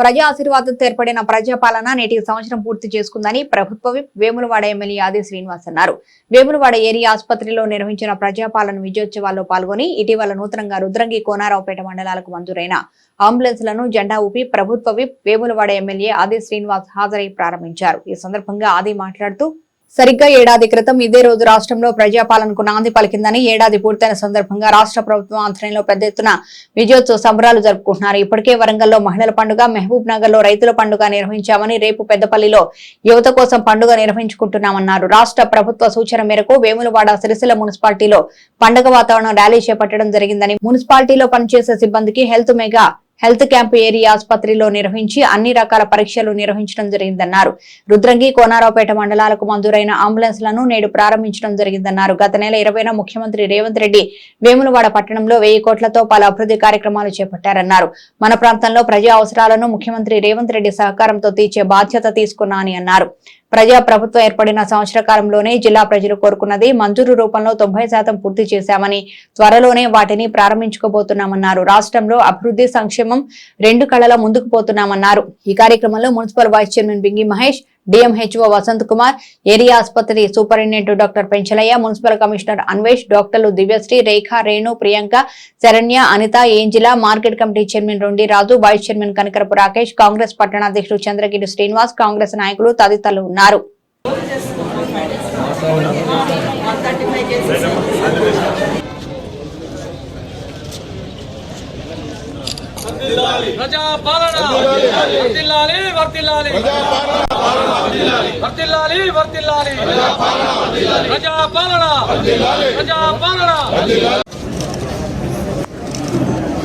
ప్రజా ఆశీర్వాదంతో ఏర్పడిన ప్రజాపాలన నేటి సంవత్సరం పూర్తి చేసుకుందని ప్రభుత్వ వేములవాడ ఎమ్మెల్యే ఆది శ్రీనివాస్ అన్నారు. వేములవాడ ఏరియా ఆసుపత్రిలో నిర్వహించిన ప్రజాపాలన విజయోత్సవాల్లో పాల్గొని ఇటీవల నూతనంగా రుద్రంగి కోనారావుపేట మండలాలకు మంజూరైన అంబులెన్స్లను జెండా ఊపి ప్రభుత్వ విప్ వేములవాడ ఎమ్మెల్యే ఆది శ్రీనివాస్ హాజరై ప్రారంభించారు. ఈ సందర్భంగా ఆది మాట్లాడుతూ సరిగ్గా ఏడాది క్రితం ఇదే రోజు రాష్ట్రంలో ప్రజాపాలనకు నాంది పలికిందని ఏడాది పూర్తయిన సందర్భంగా రాష్ట్ర ప్రభుత్వం ఆధ్వర్యంలో పెద్ద ఎత్తున విజయోత్సవ సంబరాలు జరుపుకుంటున్నారు. ఇప్పటికే వరంగల్లో మహిళల పండుగ మహబూబ్ నగర్లో రైతుల పండుగ నిర్వహించామని రేపు పెద్దపల్లిలో యువత కోసం పండుగ నిర్వహించుకుంటున్నామన్నారు. రాష్ట్ర ప్రభుత్వ సూచన మేరకు వేములవాడ సిరిసిల్ల మున్సిపాలిటీలో పండుగ వాతావరణం ర్యాలీ చేపట్టడం జరిగిందని మున్సిపాలిటీలో పనిచేసే సిబ్బందికి health mega health camp area ఆసుపత్రిలో నిర్వహించి అన్ని రకాల పరీక్షలు నిర్వహించడం జరిగిందన్నారు. రుద్రంగి కోనారావుపేట మండలాలకు మంజూరైన అంబులెన్స్లను నేడు ప్రారంభించడం జరిగిందన్నారు. గత నెల ఇరవైన ముఖ్యమంత్రి రేవంత్ రెడ్డి వేములవాడ పట్టణంలో వెయ్యి కోట్లతో పలు అభివృద్ధి కార్యక్రమాలు చేపట్టారన్నారు. మన ప్రాంతంలో ప్రజా అవసరాలను ముఖ్యమంత్రి రేవంత్ రెడ్డి సహకారంతో తీర్చే బాధ్యత తీసుకున్నా అని అన్నారు. ప్రజా ప్రభుత్వం ఏర్పడిన సంవత్సర కాలంలోనే జిల్లా ప్రజలు కోరుకున్నది మంజూరు రూపంలో తొంభై శాతం పూర్తి చేశామని త్వరలోనే వాటిని ప్రారంభించుకోబోతున్నామన్నారు. రాష్ట్రంలో అభివృద్ధి సంక్షేమం రెండు కళల ముందుకు పోతున్నామన్నారు. ఈ కార్యక్రమంలో municipal vice chairman Bingi Mahesh DMHO Vasanth Kumar area ఆసుపత్రి superintendent doctor Penchalaiah municipal commissioner Anvesh డాక్టర్లు Divyasri Rekha Renu Priyanka Saranya Anitha Angela market committee chairman Rondi Raju vice chairman Kanakarapu Rakesh Congress పట్టణాధ్యక్షుడు Chandragiri Srinivas Congress నాయకులు తదితరులు ఉన్నారు. ప్రజా పాలన వర్తిల్లాలి. వర్తిల్లాలి వర్తిల్లాలి. వర్తిల్లాలి. ప్రజా పాలన ప్రజా పాలన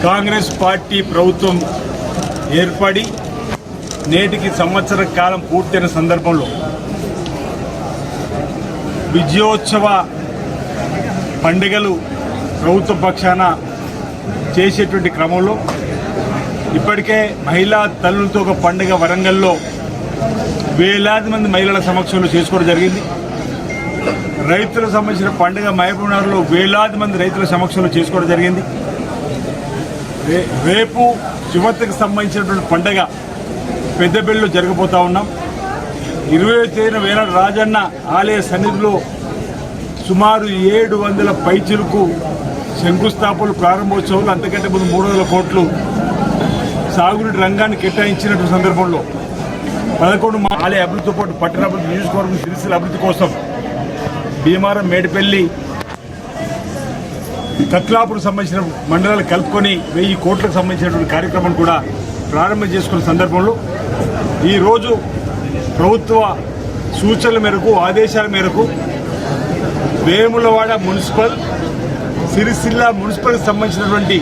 కాంగ్రెస్ పార్టీ ప్రభుత్వం ఏర్పడి నేటికి సంవత్సర కాలం పూర్తయిన సందర్భంలో విజయోత్సవ పండుగలు ప్రభుత్వ పక్షాన చేసేటువంటి క్రమంలో ఇప్పటికే మహిళా తల్లులతో ఒక పండుగ వరంగల్లో వేలాది మంది మహిళల సమక్షంలో చేసుకోవడం జరిగింది. రైతులకు సంబంధించిన పండుగ మహబూబ్నగర్లో వేలాది మంది రైతుల సమక్షంలో చేసుకోవడం జరిగింది. రే- రేపు యువతకు సంబంధించినటువంటి పండగ పెద్దపల్లిలో జరగబోతా ఉన్నాం. ఇరవై తేదీన వేల రాజన్న ఆలయ సన్నిధిలో సుమారు ఏడు వందల పైచులకు శంకుస్థాపనలు ప్రారంభోత్సవాలు అంతకంటే ముందు మూడు వందల కోట్లు సాగునీటి రంగాన్ని కేటాయించినటువంటి సందర్భంలో పదకొండు ఆలయ అభివృద్ధితో పాటు పట్టణాభివృద్ధి నియోజకవర్గం సిరిసిల అభివృద్ధి కోసం భీమారం మేడిపల్లి కట్లాపుకు సంబంధించిన మండలాలు కలుపుకొని వెయ్యి కోట్లకు సంబంధించినటువంటి కార్యక్రమం కూడా ప్రారంభం చేసుకున్న సందర్భంలో ఈరోజు ప్రభుత్వ సూచనల మేరకు ఆదేశాల మేరకు వేములవాడ మున్సిపల్ సిరిసిల్ల మున్సిపల్కి సంబంధించినటువంటి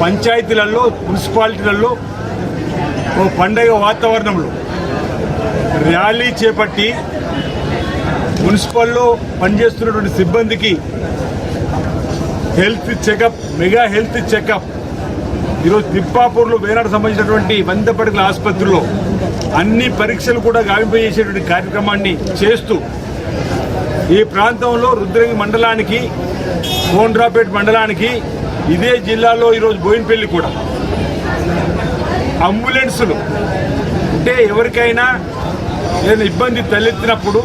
పంచాయతీలలో మున్సిపాలిటీలలో ఓ పండగ వాతావరణంలో ర్యాలీ చేపట్టి మున్సిపల్లో పనిచేస్తున్నటువంటి సిబ్బందికి health checkup mega health checkup. ఈరోజు తిప్పాపూర్లో వేనాడు సంబంధించినటువంటి వంద పడకల ఆసుపత్రిలో అన్ని పరీక్షలు కూడా గావింపజేసేటువంటి కార్యక్రమాన్ని చేస్తూ ఈ ప్రాంతంలో రుద్రంగి మండలానికి కోండ్రాపేట్ మండలానికి ఇదే జిల్లాలో ఈరోజు బోయినపల్లి కూడా. అంబులెన్సులు. అంటే ఎవరికైనా ఏదైనా ఇబ్బంది తలెత్తినప్పుడు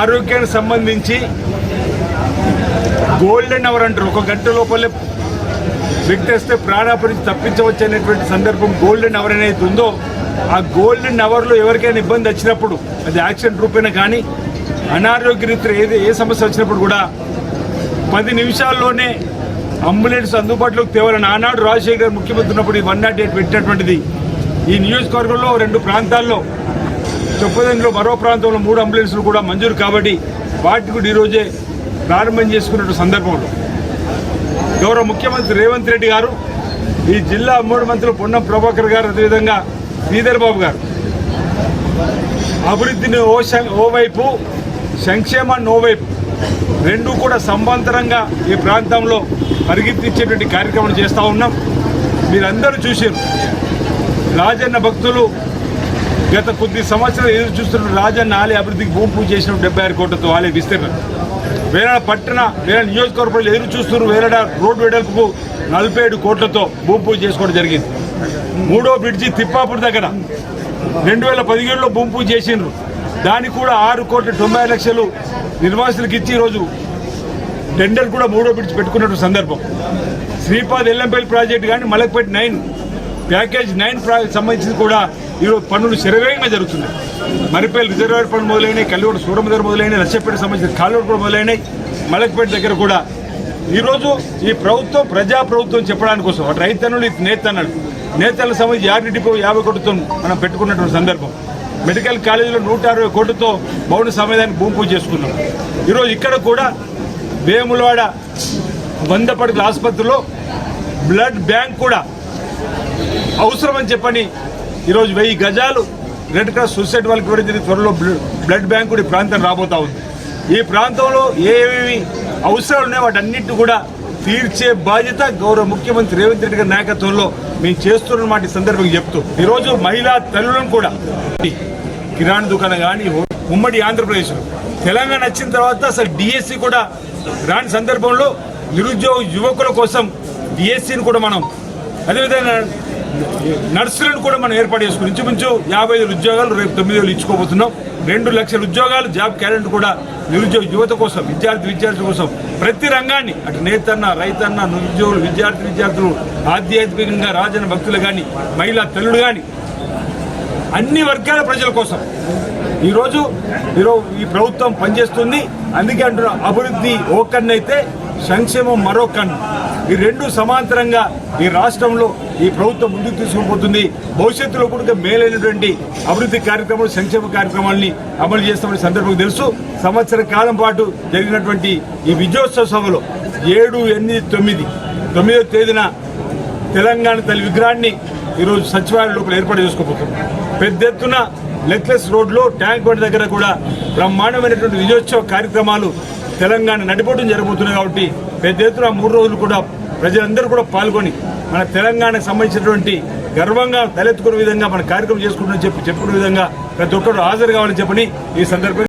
ఆరోగ్యానికి సంబంధించి గోల్డెన్ అవర్ అంటారు. ఒక గంట లోపలే వ్యక్తి వస్తే ప్రాణాపరించి తప్పించవచ్చు అనేటువంటి సందర్భం గోల్డెన్ అవర్ అనేది ఉందో ఆ గోల్డెన్ అవర్లో ఎవరికైనా ఇబ్బంది వచ్చినప్పుడు అది యాక్సిడెంట్ రూపేనా కానీ అనారోగ్య రీత్యా ఏది ఏ సమస్య వచ్చినప్పుడు కూడా పది నిమిషాల్లోనే అంబులెన్స్ అందుబాటులోకి తేవాలని ఆనాడు రాజశేఖర్ గారు ముఖ్యమంత్రి ఉన్నప్పుడు ఈ వన్ నాట్ ఎయిట్ పెట్టినటువంటిది. ఈ నియోజకవర్గంలో రెండు ప్రాంతాల్లో చొప్పదండిలో మరో ప్రాంతంలో మూడు అంబులెన్స్లు కూడా మంజూరు కాబట్టి వాటి కూడా ఈరోజే ప్రారంభం చేసుకున్న సందర్భంలో గౌరవ ముఖ్యమంత్రి రేవంత్ రెడ్డి గారు ఈ జిల్లా మూడు మంత్రులు పొన్నం ప్రభాకర్ గారు అదేవిధంగా శ్రీధర్ బాబు గారు. అభివృద్ధిని ఓ ఓవైపు సంక్షేమాన్ని ఓవైపు రెండు కూడా సమాంతరంగా ఈ ప్రాంతంలో పరిగెత్తించేటువంటి కార్యక్రమం చేస్తూ ఉన్నాం. మీరందరూ చూసారు రాజన్న భక్తులు గత కొద్ది సంవత్సరాలు ఎదురు చూస్తున్న రాజన్న ఆలయ అభివృద్ధికి భూమి పూజ చేసిన డెబ్బై ఆరు కోట్లతో ఆలయ విస్తీర్ణం. వేలాడ పట్టణ వేలాడ నియోజకవర్గంలో ఎదురు చూస్తున్న వేలాడ రోడ్డు వెడల్పుకు నలభై ఏడు కోట్లతో భూమి పూజ చేసుకోవడం జరిగింది. మూడో బ్రిడ్జి తిప్పాపూర్ దగ్గర రెండు వేల పదిహేడులో భూమి పూజ చేసిండ్రు. దానికి కూడా ఆరు కోట్ల తొంభై లక్షలు నిర్వాసులకు ఇచ్చి ఈరోజు టెండర్ కూడా మూడో పిడిచి పెట్టుకున్నట్టు సందర్భం. శ్రీపాద్ ఎల్లంపల్లి ప్రాజెక్ట్ కానీ Malakpet nine package nine project సంబంధించి కూడా ఈరోజు పనులు శరవేగంగా జరుగుతున్నాయి. మరిపేలు రిజర్వాయర్ పనులు మొదలైనవి కల్లిగూడ సూరమదర్ మొదలైనవి లచ్చపేట సంబంధించిన కాలువలు కూడా మొదలైనవి మలక్పేట దగ్గర కూడా. ఈరోజు ఈ ప్రభుత్వం ప్రజా ప్రభుత్వం చెప్పడానికి కోసం రైతన్నులు ఇటు నేతన్నలు. నేతల సంబంధించి యాభై డిపో యాభై కోట్లతో మనం పెట్టుకున్నటువంటి సందర్భం. మెడికల్ కాలేజీలో నూట అరవై కోట్లతో మౌన సమయాన్ని భూమి పూజ చేసుకున్నాం. ఈరోజు ఇక్కడ కూడా వేములవాడ వంద పడకల ఆసుపత్రిలో బ్లడ్ బ్యాంక్ కూడా అవసరమని చెప్పని ఈరోజు వెయ్యి గజాలు రెడ్ క్రాస్ సొసైటీ వాళ్ళకి ఇవ్వడం త్వరలో బ్లడ్ బ్యాంక్ కూడా ఈ ప్రాంతం రాబోతా ఉంది. ఈ ప్రాంతంలో ఏవేవి అవసరాలు ఉన్నాయో వాటన్నిటిని కూడా తీర్చే బాధ్యత గౌరవ ముఖ్యమంత్రి రేవంత్ రెడ్డి గారి నాయకత్వంలో మేము చేస్తున్నమాట ఈ సందర్భంగా చెప్తూ ఈరోజు మహిళా తల్లులను కూడా కిరాణా దుకాణం కానీ ఉమ్మడి ఆంధ్రప్రదేశ్లో తెలంగాణ వచ్చిన తర్వాత అసలు డిఎస్సి కూడా రాని సందర్భంలో నిరుద్యోగ యువకుల కోసం డిఎస్సిని కూడా మనం అదేవిధంగా నర్సులను కూడా మనం ఏర్పాటు చేసుకుని ఇంచుమించు యాభై ఐదు ఉద్యోగాలు రేపు తొమ్మిది వేలు ఇచ్చుకోబోతున్నాం. రెండు లక్షల ఉద్యోగాలు జాబ్ క్యాలెండర్ కూడా నిరుద్యోగ యువత కోసం విద్యార్థి విద్యార్థుల కోసం ప్రతి రంగాన్ని అటు నేతన్న రైతన్న నిరుద్యోగులు విద్యార్థి విద్యార్థులు ఆధ్యాత్మికంగా రాజన భక్తులు కానీ మహిళా తల్లులు కానీ అన్ని వర్గాల ప్రజల కోసం. ఈరోజు ఈరోజు ఈ ప్రభుత్వం పనిచేస్తుంది. అందుకే అంటున్నా అభివృద్ధి ఓకన్నైతే సంక్షేమం మరో కన్ను. ఈ రెండు సమాంతరంగా ఈ రాష్ట్రంలో ఈ ప్రభుత్వం ముందుకు తీసుకుపోతుంది. భవిష్యత్తులో కూడా మేలైనటువంటి అభివృద్ధి కార్యక్రమాలు సంక్షేమ కార్యక్రమాలని అమలు చేస్తామని సందర్భం తెలుసు. సంవత్సర కాలం పాటు జరిగినటువంటి ఈ విజయోత్సవ సభలో ఏడు ఎనిమిది తొమ్మిది తొమ్మిదో తేదీన తెలంగాణ తల్లి విగ్రహాన్ని ఈరోజు సచివాలయం లోపల ఏర్పాటు చేసుకోబోతున్నాం. పెద్ద ఎత్తున నెక్లెస్ రోడ్లో ట్యాంక్ బండ్ దగ్గర కూడా బ్రహ్మాండమైనటువంటి విజయోత్సవ కార్యక్రమాలు తెలంగాణ నడిపోవడం జరగబోతుంది కాబట్టి పెద్ద ఎత్తున మూడు రోజులు కూడా ప్రజలందరూ కూడా పాల్గొని మన తెలంగాణకు సంబంధించినటువంటి గర్వంగా తలెత్తుకునే విధంగా మన కార్యక్రమం చేసుకుంటున్న చెప్పి చెప్పుకునే విధంగా ప్రతి ఒక్కరు హాజరు కావాలని చెప్పని ఈ సందర్భంగా